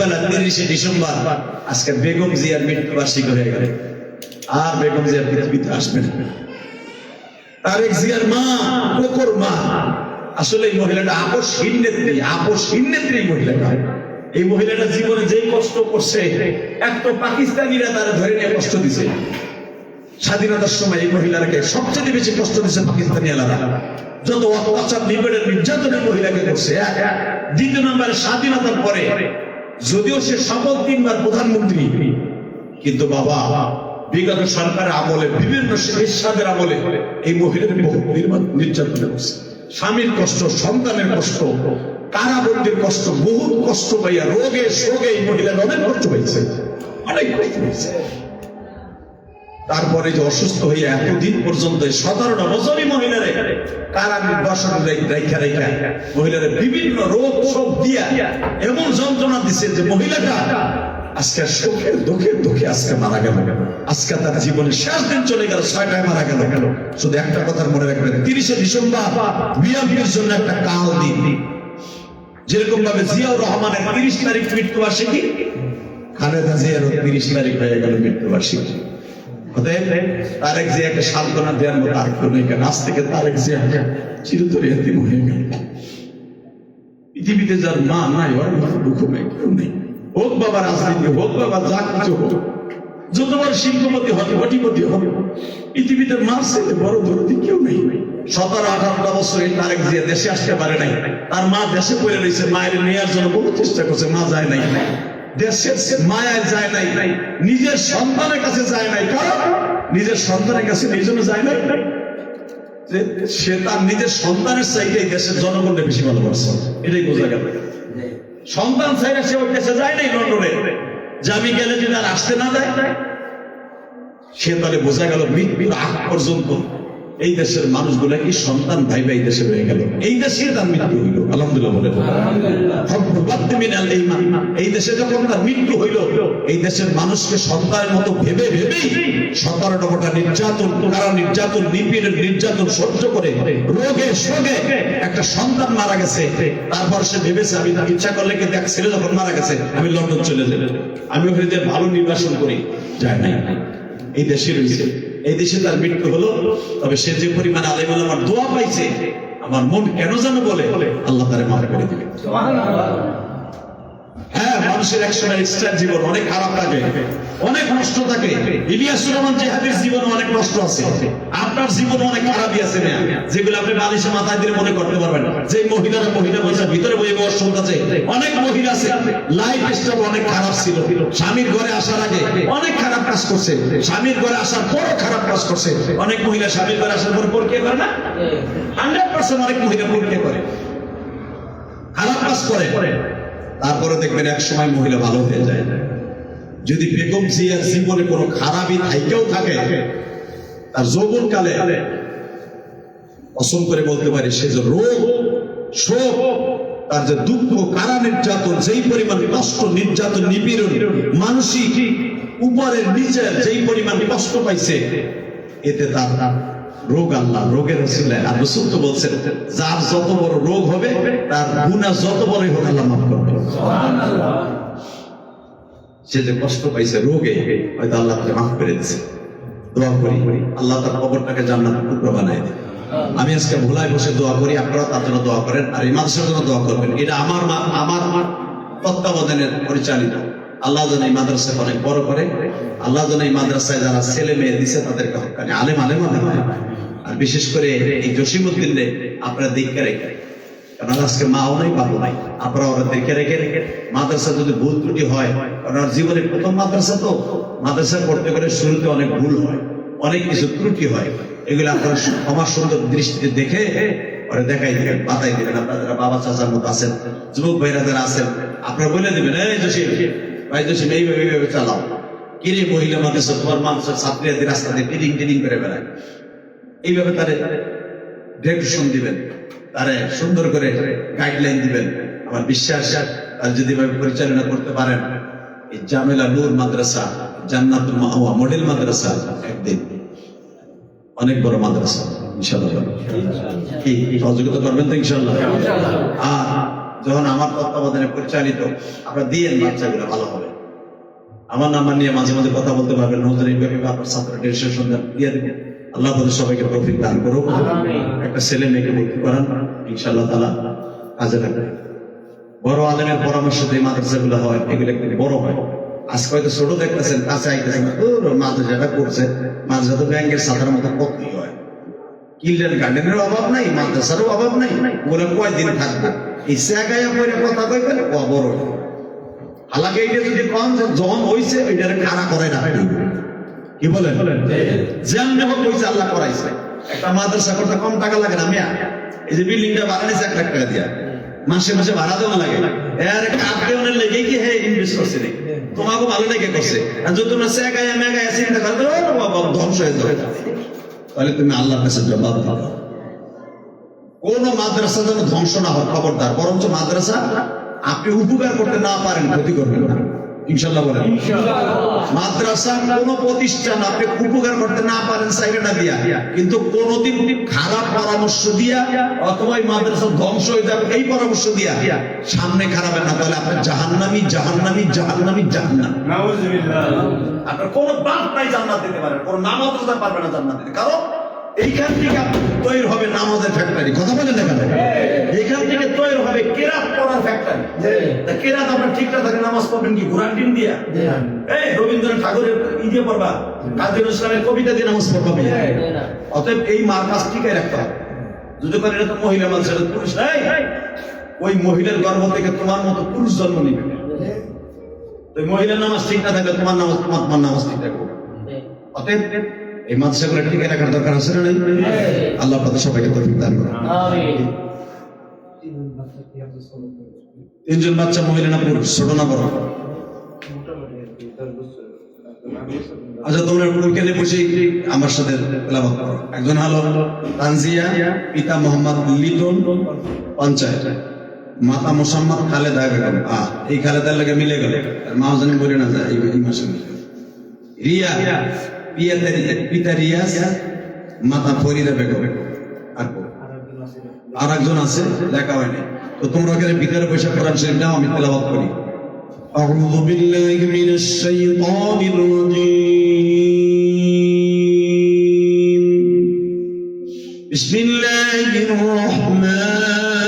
বেলা তিরিশে ডিসেম্বর আজকে বেগম জিয়ার মৃত্যুবার্ষিকী হয়ে আর বেগম জিয়ার পৃথিবীতে আসবেন জিয়ার মা কোকর মা। আসলে এই মহিলাটা আপসহীন নেত্রী আপসহীন নেত্রী মহিলাটা। এই মহিলাটা জীবনে যেই কষ্ট করছে, এক তো পাকিস্তানিরা তারা ধরে নিয়ে কষ্ট দিছে। স্বাধীনতার সময় এই মহিলাকে সবচেয়ে বেশি কষ্ট দিচ্ছে পাকিস্তানি এলাকা যত অত্যাচার নিবেদন নির্যাতন এই মহিলাকে করছে। দ্বিতীয় নম্বরে স্বাধীনতার পরে যদিও সে শপথ তিনবার প্রধানমন্ত্রী, কিন্তু বাবা, বিগত সরকারের আমলে, বিভিন্ন এরশাদের আমলে এই মহিলাদের বহু নির্যাতন করছে স্বামীর কষ্ট, সন্তানের কষ্ট, কারাবন্দির কষ্ট বহু কষ্ট পাইয়া রোগে, শোগে এই মহিলার অনেক কষ্ট পাইছে। অনেক কষ্ট পাইছে। তারপরে যে অসুস্থ হয়ে এতদিন পর্যন্ত সতেরোটা বছরই মহিলারে রেখা রেখা। মহিলারে বিভিন্ন রোগ দিয়া এমন যন্ত্রণা দিছে যে মহিলাটা আজকে দুঃখের দুঃখে আজকে মারা গেল। আজকে তার শেষ দিন চলে গেল, ছয়টায় মারা গেল। গেল শুধু একটা কথা মনে রাখবেন, তিরিশে ডিসেম্বর বিএনপির জন্য একটা কাল দিন। যেরকম ভাবে জিয়াউর রহমানের তিরিশ তারিখ মৃত্যুবার্ষিকী, খালেদা জিয়ারও তিরিশ তারিখ হয়ে গেল মৃত্যুবার্ষিকী। তারেক জিয়াকে সান্ত্বনা দেওয়ার মতো আর কেউ নেই আজ থেকে তারেক জিয়া চিরতরে এতিম হয়ে গেল। পৃথিবীতে যার মা নাই, ওর মতো দুঃখ নেই, কেউ নেই। হোক বাবা রাজনীতি হোক, বাবা যা কিছু হোক, যতবার শিল্পপতি হবে কোটিপতি হবে পৃথিবীতে মার সাথে বড় দরদি কেউ নেই। সতেরো, আঠারোটা বছর এই তারেক জিয়া দেশে আসতে পারে নাই। তার মা দেশে পড়ে রয়েছে, মায়ের নেওয়ার জন্য বহু চেষ্টা করছে, মা যায় নাই। দেশের মায়ায় যায় নাই, নিজের সন্তানের কাছে যায় নাই। কারণ নিজের সন্তানের কাছে এই জন্য যায় নাই। সে তার নিজের সন্তানের চাইতে দেশের জনগণকে বেশি ভালোবাসে। এটাই বোঝা গেল। সন্তান চাইলে সে ওই দেশে যায় নাই লন্ডনে। যে আমি গেলে যদি আর আসতে না দেয়, সে তাহলে বোঝা গেল মৃত্যুর আগ পর্যন্ত এই দেশের মানুষগুলা কি সন্তান ভাই ভাই দেশে রয়ে গেল? এই দেশে তার মৃত্যু হইল। আলহামদুলিল্লাহ। এই দেশে যখন তার মৃত্যু হইল, এই দেশের মানুষকে সন্তানের মতো ভেবে ভেবেই সতেরো নম্বরটা নির্যাতন, কারা নির্যাতন নিপীড়ন নির্যাতন সহ্য করে, রোগে শোগে একটা সন্তান মারা গেছে। তারপর সে ভেবেছে, আমি তার ইচ্ছা করলে কিন্তু এক ছেলে যখন মারা গেছে, আমি লন্ডন চলে যাব। আমি ওখানে ভালো নির্বাসন করি। যায় নাই। এই দেশে রয়েছে। এই দেশে তার মৃত্যু হলো, তবে সে যে পরিমাণ আলেমুল আমার দোয়া পাইছে, আমার মন কেন যেন বলে, আল্লাহ তারে মাফ করে দিবে। হ্যাঁ মানুষের একসময় এক্সট্রা জীবন, অনেক খারাপ লাগে। অনেক নষ্ট থাকে। ইলিয়াস রহমান জেহাদের জীবনে অনেক নষ্ট আছে। আপনার জীবনে অনেক খারাপই আছে মেয়া যেগুলো আপনি বালিশে মাথায় দিয়ে মনে করতে পারবেন। যে মহিলারা মহিলা বসে, ভিতরে বসে শুনতেছে অনেক মহিলা আছে লাইফ স্টাইল অনেক খারাপ ছিল। স্বামীর ঘরে আসার আগে অনেক খারাপ কাজ করছে। স্বামীর ঘরে আসার পরও খারাপ কাজ করছে। অনেক মহিলা স্বামীর ঘরে আসার পর পর করে না? হান্ড্রেড পার্সেন্ট অনেক মহিলা পরীক্ষা করে। খারাপ কাজ করে। তারপরে দেখবেন এক সময় মহিলা ভালো হয়ে যায়। যদি বেগম জিয়ার জীবনে কোনো খারাপই থাইকেও থাকে, তার যৌবন কালে অসম করে বলতে পারি, সে যে রোগ, শোক, তার যে দুঃখ, কারা নির্যাতন, যেই পরিমাণ কষ্ট, নির্যাতন, নিপীড়ন, মানসিক, উপরের, নিচের, যেই পরিমাণ কষ্ট পাইছে, এতে তার রোগ আল্লাহ, রোগের ছিল আর রসুল তো বলছেন, যার যত বড় রোগ হবে, তার গুণা যত বড়ই হোক আল্লাহ মাফ করবে সে যে কষ্ট পাইছে রোগে, হয়তো আল্লাহ তাকে মাফ করে দিচ্ছে দোয়া করি, আল্লাহ তার কবরটাকে জান্নাতের টুকরো বানায় দেয় আমি আজকে ভোলায় বসে দোয়া করি আপনারা তার জন্য দোয়া করেন, আর এই মাদ্রাসার জন্য দোয়া করবেন। এটা আমার আমার তত্ত্বাবধানের পরিচালিত। আল্লাহ যেন এই মাদ্রাসা অনেক বড় করে, আল্লাহ যেন এই মাদ্রাসায় যারা ছেলে মেয়ে দিছে, তাদেরকে হকানি, আলেম আলেম আলেম। আর বিশেষ করে এই জসিমুদ্দিন আপনারা দেখে রেখে। কারণ আজকে মাও নাই আপনারা ওরা দেখে রেখে রেখে। মাদ্রাসা যদি ভুল ত্রুটি হয়, কারণ প্রথম মাদ্রাসা তো, মাদ্রাসা পড়তে শুরুতে অনেক ভুল হয়, অনেক কিছু ত্রুটি হয়। এগুলো আপনারা আমার সুন্দর দৃষ্টিতে দেখে, ওরা দেখাই দিবেন আপনারা বাবা চাচার মতো আছেন, যুবক ভাইরা যারা আছেন, আপনারা বলে দিবেন, এই জসিম, ভাই জসিম, এইভাবে এইভাবে চালাও। কিরে মহিলা মাদ্রাসা, তোমার মানুষের ছাত্রীদের রাস্তা দিয়ে টিডিং টিডিং করে বেড়ায়। এইভাবে তারে ডিরেকশন দিবেন তারে সুন্দর করে গাইডলাইন দিবেন। আমার বিশ্বাস আর যদি এভাবে পরিচালনা করতে পারেন এই জামেলা নূর মাদ্রাসা জান্নাতুল মাওয়া মডেল মাদ্রাসা একদিন অনেক বড় মাদ্রাসা ইনশাআল্লাহ। কি সহযোগিতা করবেন তো ইনশাআল্লাহ? আর যখন আমার তত্ত্বাবধানে পরিচালিত আপনারা দিয়েন বাচ্চাগুলো ভালো হবে। আমার নাম্বার নিয়ে মাঝে মাঝে কথা বলতে পারবেন। নজর আপনার ছাত্র রেজিস্ট্রেশন দিয়ে দেবেন। আল্লাহ তাদের সবাইকে প্রফিট দান করুক। একটা ছেলে মেয়েকে ভর্তি করান ইনশাআল্লাহ তালা কাজে লাগবে। বড় আলেমের পরামর্শ দিয়ে মাদ্রাসাগুলো হয় এগুলো একটু বড় হয়। আজকে হয়তো ছোট দেখতেছেন কাছে আইতেছেন মাদ্রাসাটা করছে মাদ্রাসা তো ব্যাংকের সাধারণ মতো কতই হয়। কিল্ডেন গার্ডেনের অভাব নাই মাদ্রাসারও অভাব নাই ওরা কয়দিন থাকবে? এই জায়গায় পরে কথা কইবেন ও বড় হালাকে এইটা যদি কম হইছে ওইটারে খাড়া করে রাখতে হবে। কি বলেন? যেমনি হোক হইছে আল্লাহ করাইছে। একটা মাদ্রাসা করতে কম টাকা লাগে না মিয়া? এই যে বিল্ডিংটা বানাইছে এক লাখ টাকা দিয়া। মাসে মাসে ভাড়া দেওয়া লাগে। এর লেগে কি হে ইনভেস্ট করছে রে? তোমাকে ভালো লেগে করছে। আর যদি তোমরা সেগায় মেগায় চিন্তা করবে ও বাবা ধ্বংস হয়ে যাবে। তাহলে তুমি আল্লাহর কাছে জবাব দিবে কোন মাদ্রাসা যেন ধ্বংস না হয় খবরদার। বরঞ্চ মাদ্রাসা আপনি উপকার করতে না পারেন ক্ষতি করবেন না। ইনশাল্লাহ বলেন। মাদ্রাসা কোন প্রতিষ্ঠান আপনি উপকার করতে না পারেন সাইডে দিয়া। কিন্তু কোনদিন খারাপ পরামর্শ দিয়া অথবা এই মাদ্রাসা ধ্বংস হয়ে যাবে এই পরামর্শ দিয়া সামনে খারাপ না তাহলে আপনার জাহান্নামি জাহান্নামি জাহান্নামি জাহান্নাম। আপনার কোন বাপ নাই জান্নাত দিতে পারেন কোন রোজা পারবে না জান্নাত দিতে। কারণ এইখান থেকে তৈরি হবে নামাজের ফ্যাক্টরি কথা বলেন না কেন? এইখান থেকে তৈরি হবে কেরাত পড়ার ফ্যাক্টরি কেরাত আপনার ঠিকঠাক থাকে নামাজ পড়বেন কি? কোরআন টিন দিয়া? এই রবীন্দ্রনাথ ঠাকুরের ই দিয়ে পড়বা কাজী ইসলামের কবিতা দিয়ে নামাজ পড়বা। অতএব এই মার কাজ ঠিকই রাখতে হবে। যদি করে এটা তো মহিলা মানুষের পুরুষ। নাই ওই মহিলার গর্ভ থেকে তোমার মতো পুরুষ জন্ম নিবে। তো মহিলার নামাজ ঠিক না থাকলে তোমার নামাজ তোমার তোমার নামাজ ঠিক থাকবে। অতএব এই টিকে রাখার দরকার আছে না আল্লাহ সবাইকে তিনজন বাচ্চা মহিলা না পুরুষ? ছোট না বড়? আচ্ছা তোমরা বসে। আমার সাথে করো। একজন হলো তানজিয়া, পিতা মোহাম্মদ লিটন পঞ্চায়েত। মাতা মোসাম্মদ খালেদা বেগম। আ, এই খালেদার লাগে মিলে গেল। মা জানি বলে না যায়, এই মাসে রিয়া পিতা রিয়াজ মাতা ফরিদা বেগম আর কো? আর একজন আছে লেখা হয়নি তো তোমরা ওখানে ভিতরে বসে কোরআন শরীফ নাও আমি তেলাওয়াত করি أعوذ بالله من الشيطان الرجيم بسم الله الرحمن